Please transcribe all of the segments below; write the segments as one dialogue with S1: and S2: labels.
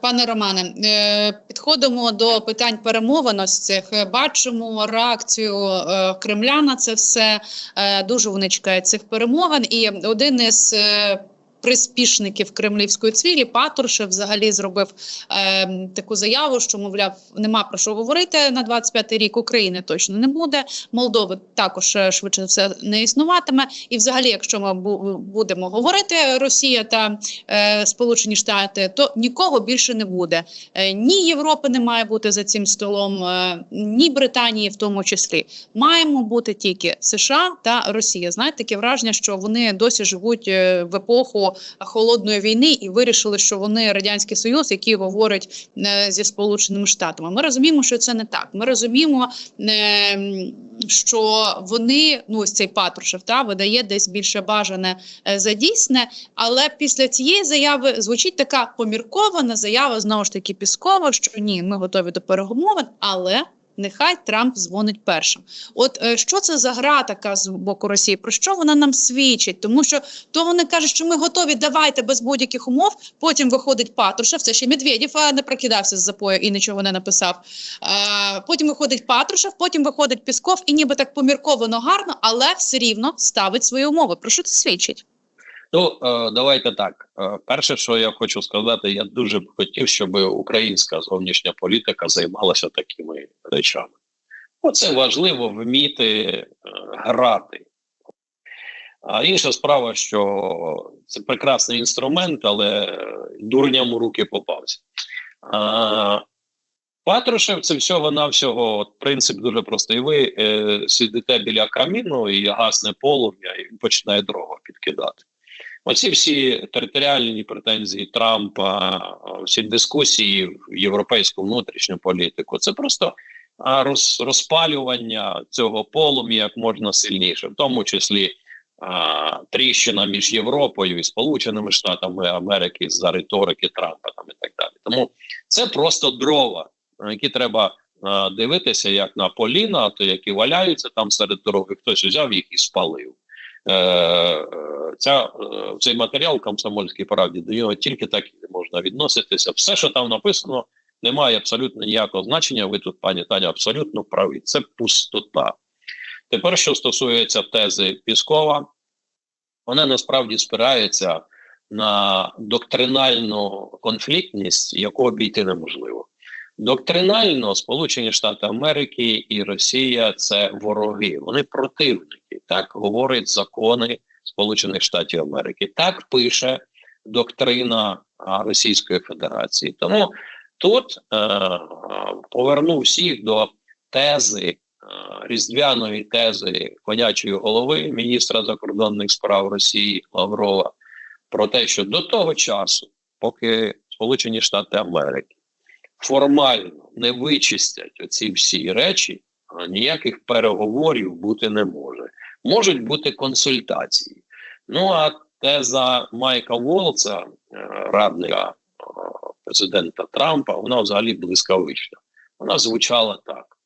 S1: Пане Романе, е, підходимо до питань перемовиності. Бачимо реакцію е, Кремля на це все. Е, Дуже вони цих перемовин. І один із е, приспішників кремлівської цвілі Патрушев взагалі зробив е, таку заяву, що мовляв, нема про що говорити на 25-й рік. України точно не буде. Молдови також е, швидше все не існуватиме. І, взагалі, якщо ми будемо говорити Росія та е, Сполучені Штати, то нікого більше не буде. Е, ні Європи не має бути за цим столом, е, ні Британії, в тому числі. Маємо бути тільки США та Росія. Знаєте, таке враження, що вони досі живуть е, в епоху холодної війни і вирішили, що вони радянський союз, який говорить е, зі сполученими штатами. Ми розуміємо, що це не так. Ми розуміємо, е, що вони, ну ось цей Патрушев, та видає десь більше бажане е, за дійсне. Але після цієї заяви звучить така поміркована заява знову ж таки Піскова, що ні, ми готові до перемовин, але. Нехай Трамп дзвонить першим. От е, що це за гра така з боку Росії? Про що вона нам свідчить? Тому що то вони кажуть, що ми готові, давайте без будь-яких умов. Потім виходить Патрушев. Це ще Медведєв не прокидався з запою і нічого не написав. Е, потім виходить Патрушев, потім виходить Пісков, і ніби так помірковано гарно, але все рівно ставить свої умови. Про що це свідчить?
S2: Ну е, давайте так. Е, Перше, що я хочу сказати, я дуже б хотів, щоб українська зовнішня політика займалася такими речами. Оце важливо вміти е, грати. А інша справа, що це прекрасний інструмент, але дурням у руки попався. А, Патрушев це всього навсього принцип дуже простий. Ви е, сидите біля каміну і гасне полум'я, і починає дорогу підкидати. Оці всі територіальні претензії Трампа, всі дискусії в європейську внутрішню політику, це просто роз, розпалювання цього полум'я як можна сильніше, в тому числі а, тріщина між Європою і Сполученими Штатами Америки за риторики Трампа там і так далі. Тому це просто дрова, на які треба а, дивитися як на поліна, то які валяються там серед дороги, хтось взяв їх і спалив. Е, е, ця, е, цей матеріал комсомольській правді до нього тільки так можна відноситися. Все, що там написано, не має абсолютно ніякого значення. Ви тут, пані Таня, абсолютно праві. Це пустота. Тепер, що стосується тези Піскова, вона насправді спирається на доктринальну конфліктність, яку обійти неможливо. Доктринально Сполучені Штати Америки і Росія це вороги, вони противники. Так говорять закони Сполучених Штатів Америки. Так пише доктрина Російської Федерації. Тому тут е, поверну всіх до тези е, різдвяної тези конячої голови міністра закордонних справ Росії Лаврова про те, що до того часу, поки Сполучені Штати Америки формально не вичистять оці всі речі, ніяких переговорів бути не може. Можуть бути консультації. Ну а теза Майка Волца, е, радника е, президента Трампа, вона взагалі блискавична. Вона звучала так: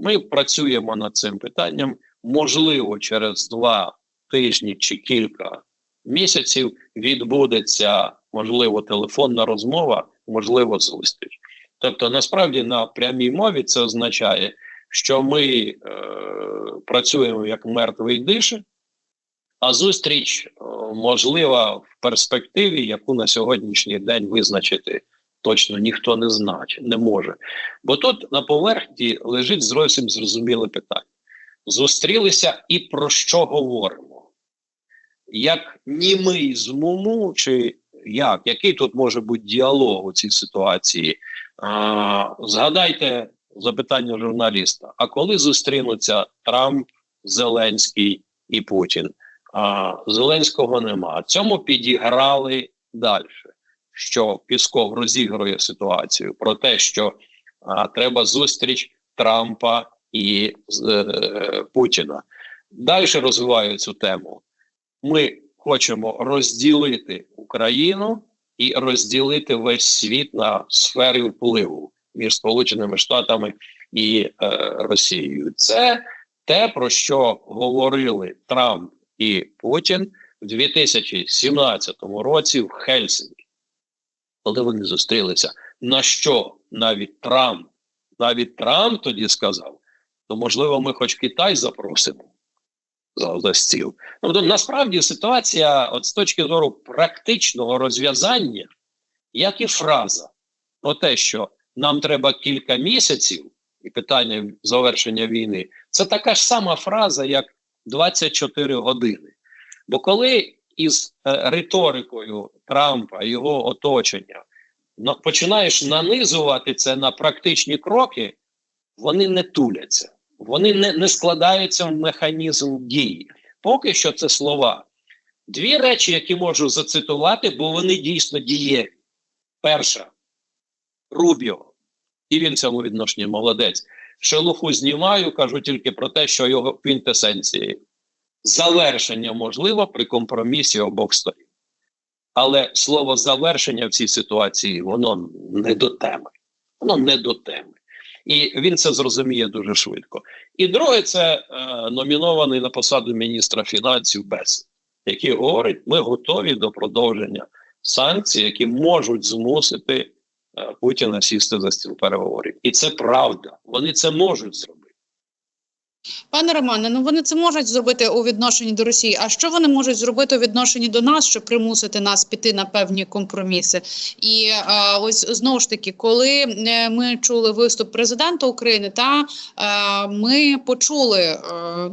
S2: ми працюємо над цим питанням. Можливо, через два тижні чи кілька місяців відбудеться можливо телефонна розмова, можливо, зустріч. Тобто, насправді на прямій мові це означає, що ми е, працюємо як мертвий дише, а зустріч е, можлива в перспективі, яку на сьогоднішній день визначити точно ніхто не значить, не може. Бо тут на поверхні лежить зовсім зрозуміле питання: зустрілися і про що говоримо? Як німий з муму, чи як? Який тут може бути діалог у цій ситуації? А, згадайте запитання журналіста: а коли зустрінуться Трамп, Зеленський і Путін? А, Зеленського нема. Цьому підіграли далі. Що Пісков розігрує ситуацію про те, що а, треба зустріч Трампа і е, Путіна. Далі розвиваю цю тему. Ми хочемо розділити Україну і розділити весь світ на сфери впливу між Сполученими Штатами і е, Росією. Це те, про що говорили Трамп і Путін в 2017 році в Хельсинкі. коли вони зустрілися. На що навіть Трамп, навіть Трамп тоді сказав, то можливо, ми хоч Китай запросимо за, стіл. Тобто, насправді ситуація, от з точки зору практичного розв'язання, як і фраза про те, що нам треба кілька місяців, і питання завершення війни, це така ж сама фраза, як 24 години. Бо коли із е, риторикою Трампа його оточення на- починаєш нанизувати це на практичні кроки, вони не туляться, вони не, не складаються в механізм дії. Поки що це слова. Дві речі, які можу зацитувати, бо вони дійсно дієві. Перша Рубіо, і він цьому відношенні молодець. Шелуху знімаю, кажу тільки про те, що його квінтесенції. Завершення можливо при компромісі обох сторін. Але слово завершення в цій ситуації воно не до теми. Воно не до теми. І він це зрозуміє дуже швидко. І друге, це е, номінований на посаду міністра фінансів Бес, який говорить, ми готові до продовження санкцій, які можуть змусити е, Путіна сісти за стіл переговорів. І це правда. Вони це можуть зробити.
S1: Пане Романе, ну вони це можуть зробити у відношенні до Росії. А що вони можуть зробити у відношенні до нас, щоб примусити нас піти на певні компроміси? І е, ось знову ж таки, коли е, ми чули виступ президента України, та е, ми почули е,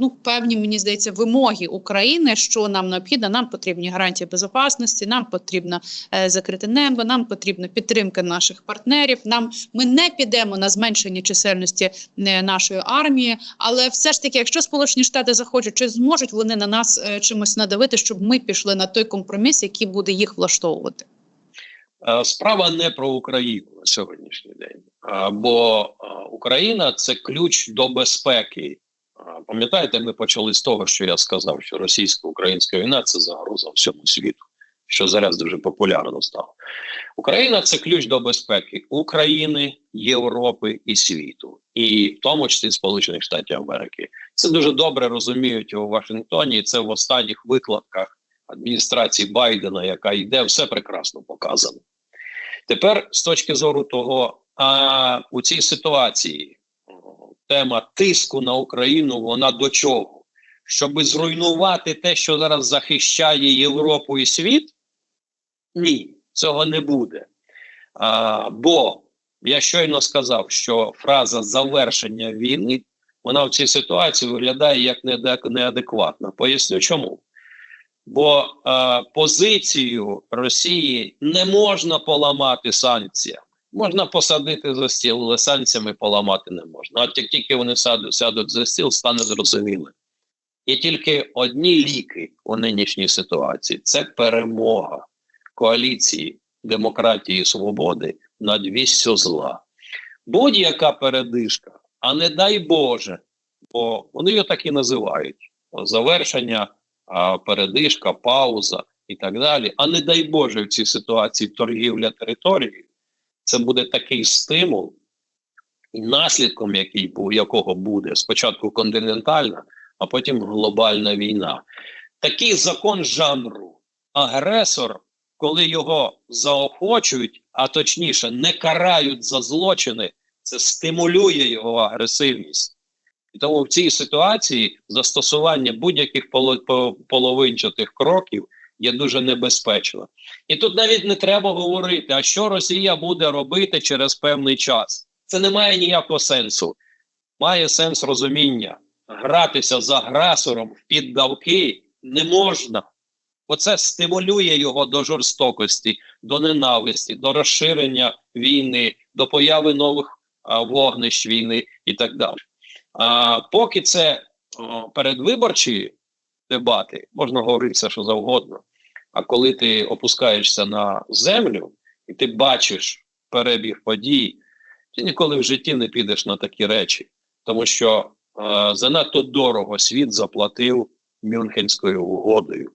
S1: ну певні, мені здається, вимоги України, що нам необхідно. Нам потрібні гарантії безпечності, нам потрібно е, закрите небо, нам потрібна підтримка наших партнерів. Нам ми не підемо на зменшення чисельності е, нашої армії, але все ж таки, якщо Сполучені Штати захочуть, чи зможуть вони на нас е, чимось надавити, щоб ми пішли на той компроміс, який буде їх влаштовувати?
S2: Е, Справа не про Україну на сьогоднішній день, бо е, Україна це ключ до безпеки. Пам'ятаєте, ми почали з того, що я сказав, що російсько-українська війна це загроза всьому світу, що зараз дуже популярно стало. Україна це ключ до безпеки України, Європи і світу, і в тому числі Сполучених Штатів Америки. Це дуже добре розуміють у Вашингтоні. Це в останніх викладках адміністрації Байдена, яка йде, все прекрасно показано. Тепер, з точки зору того, а у цій ситуації тема тиску на Україну, вона до чого? Щоби зруйнувати те, що зараз захищає Європу і світ? Ні, цього не буде. А, бо я щойно сказав, що фраза завершення війни вона в цій ситуації виглядає як неадек- неадекватна. Поясню чому. Бо е, позицію Росії не можна поламати санкціями. Можна посадити за стіл, але санкціями поламати не можна. От як тільки вони сядуть, сядуть за стіл, стане зрозуміло. Є тільки одні ліки у нинішній ситуації: це перемога коаліції демократії і свободи над вістю зла. Будь-яка передишка, а не дай Боже, бо вони його так і називають: завершення, передишка, пауза і так далі. А не дай Боже в цій ситуації торгівля територією, це буде такий стимул, і наслідком який, якого буде спочатку континентальна, а потім глобальна війна. Такий закон жанру. Агресор, коли його заохочують, а точніше, не карають за злочини, це стимулює його агресивність. І тому в цій ситуації застосування будь-яких половинчатих кроків є дуже небезпечно. І тут навіть не треба говорити, а що Росія буде робити через певний час. Це не має ніякого сенсу. Має сенс розуміння. Гратися з агресором в піддавки не можна. Оце стимулює його до жорстокості, до ненависті, до розширення війни, до появи нових а, вогнищ війни і так далі. А поки це о, передвиборчі дебати, можна говорити все, що завгодно. А коли ти опускаєшся на землю і ти бачиш перебіг подій, ти ніколи в житті не підеш на такі речі, тому що е, занадто дорого світ заплатив Мюнхенською угодою.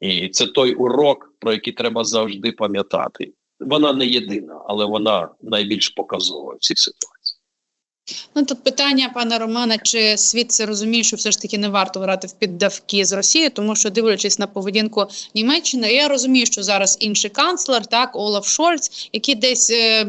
S2: І це той урок, про який треба завжди пам'ятати. Вона не єдина, але вона найбільш показова в цій ситуації.
S1: Ну тут питання пана Романа, чи світ це розуміє, що все ж таки не варто грати в піддавки з Росією, тому що дивлячись на поведінку Німеччини, я розумію, що зараз інший канцлер, так Олаф Шольц, який десь. Е,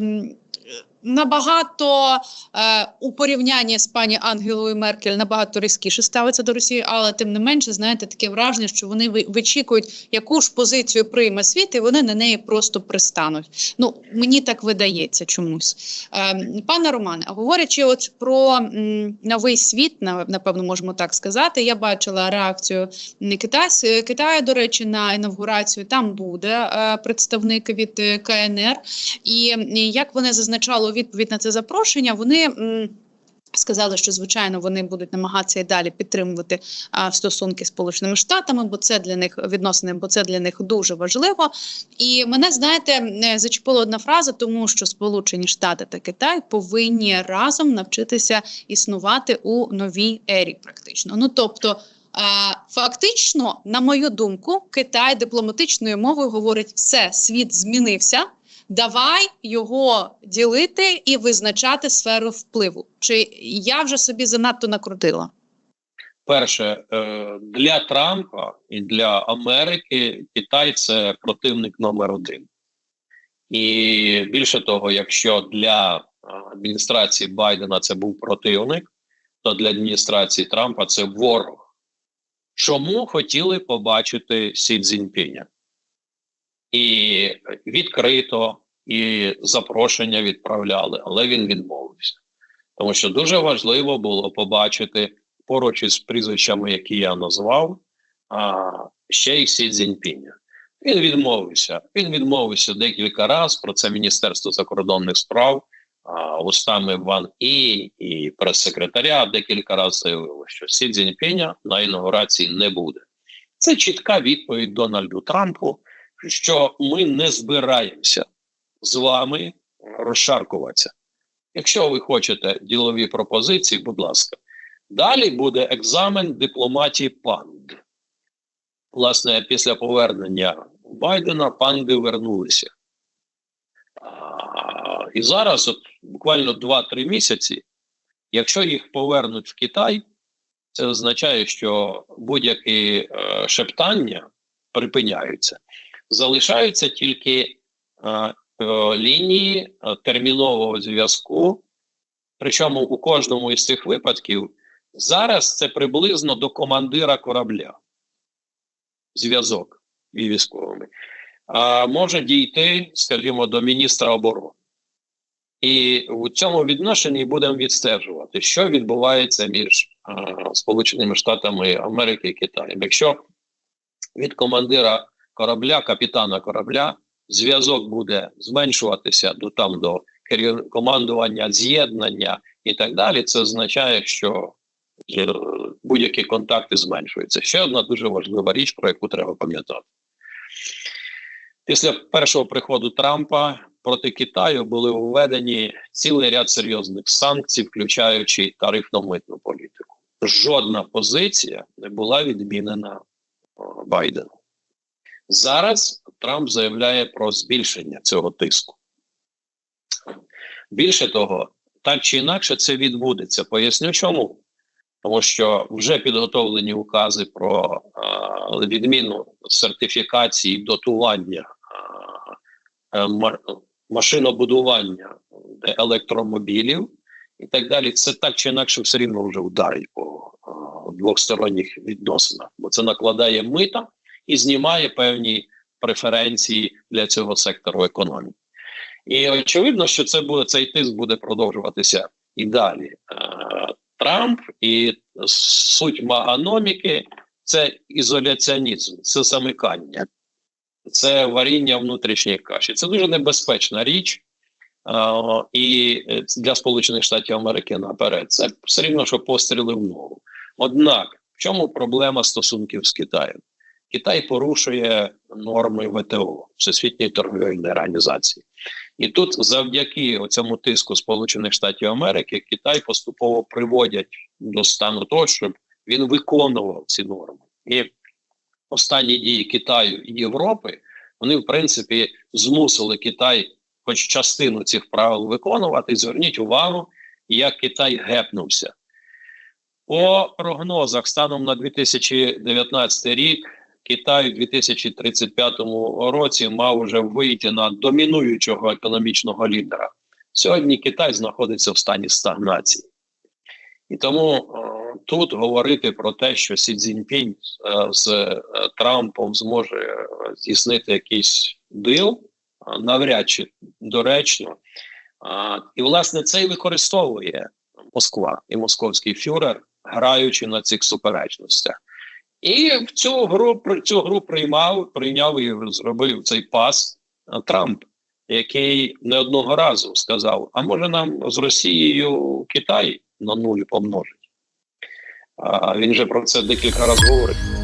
S1: Набагато е, у порівнянні з пані Ангелою Меркель набагато різкіше ставиться до Росії, але тим не менше, знаєте, таке враження, що вони ви- вичікують, яку ж позицію прийме світ, і вони на неї просто пристануть. Ну мені так видається чомусь. Е, пане Романе, говорячи от про м, новий світ, на- напевно, можемо так сказати. Я бачила реакцію м, Китай, с- Китаю, до речі, на інавгурацію. Там буде е, представник від е, КНР. І, і як вони зазначали відповідь на це запрошення, вони. Сказали, що звичайно вони будуть намагатися і далі підтримувати а, стосунки з Сполученими Штатами, бо це для них відносини, бо це для них дуже важливо. І мене знаєте е, зачепила одна фраза, тому що Сполучені Штати та Китай повинні разом навчитися існувати у новій ері, практично. Ну тобто. е, Фактично, на мою думку, Китай дипломатичною мовою говорить: все, світ змінився. Давай його ділити і визначати сферу впливу. Чи я вже собі занадто накрутила?
S2: Перше, е, для Трампа і для Америки Китай це противник номер один. І більше того, якщо для е, адміністрації Байдена це був противник, то для адміністрації Трампа це ворог. Чому хотіли побачити Сі Цзіньпіня? І відкрито, і запрошення відправляли, але він відмовився. Тому що дуже важливо було побачити поруч із прізвищами, які я назвав, а, ще й Сі Цзіньпіня. Він відмовився. Він відмовився декілька разів про це Міністерство закордонних справ а, устами Ван І і прес-секретаря декілька разів заявило, що Сі Цзіньпіня на інаугурації не буде. Це чітка відповідь Дональду Трампу, що ми не збираємося з вами розшаркуватися. Якщо ви хочете ділові пропозиції, будь ласка. Далі буде екзамен дипломатії панд. Власне, після повернення Байдена панди вернулися. І зараз, от буквально 2-3 місяці, якщо їх повернуть в Китай, це означає, що будь-які е, шептання припиняються. Залишаються тільки е, лінії е, термінового зв'язку. Причому у кожному із цих випадків зараз це приблизно до командира корабля зв'язок і військовими. А може дійти, скажімо, до міністра оборони. І в цьому відношенні будемо відстежувати, що відбувається між а, Сполученими Штатами Америки і Китаєм. Якщо від командира корабля, капітана корабля, зв'язок буде зменшуватися до там до командування, з'єднання і так далі, це означає, що е, будь-які контакти зменшуються. Ще одна дуже важлива річ, про яку треба пам'ятати. Після першого приходу Трампа проти Китаю були введені цілий ряд серйозних санкцій, включаючи тарифно-митну політику. Жодна позиція не була відмінена о, Байденом. Зараз Трамп заявляє про збільшення цього тиску. Більше того, так чи інакше це відбудеться. Поясню чому. Тому що вже підготовлені укази про а, відміну сертифікації дотування а, е, ма- машинобудування електромобілів і так далі. Це так чи інакше все рівно вже вдарить по двосторонніх відносинах, бо це накладає мита і знімає певні преференції для цього сектору економіки. І очевидно, що це буде цей тиск буде продовжуватися і далі. Е, Трамп і суть маганоміки це ізоляціонізм, це замикання, це варіння внутрішньої каші. Це дуже небезпечна річ. е, і для Сполучених Штатів Америки наперед. Це все рівно, що постріли в ногу. Однак, в чому проблема стосунків з Китаєм? Китай порушує норми ВТО Всесвітньої торгової організації. І тут, завдяки цьому тиску Сполучених Штатів Америки, Китай поступово приводять до стану того, щоб він виконував ці норми. І останні дії Китаю і Європи вони, в принципі, змусили Китай, хоч частину цих правил виконувати. Зверніть увагу, як Китай гепнувся. По прогнозах станом на 2019 рік Китай у 2035 році мав уже вийти на домінуючого економічного лідера. Сьогодні Китай знаходиться в стані стагнації. І тому е, тут говорити про те, що Сі Цзіньпінь е, з е, Трампом зможе е, здійснити якийсь дил, е, навряд чи доречно. А, і, власне, це і використовує Москва і московський фюрер, граючи на цих суперечностях. І в цю гру цю гру приймав, прийняв і зробив цей пас Трамп, який не одного разу сказав: а може нам з Росією Китай на нуль помножить. А, він же про це декілька разів говорить.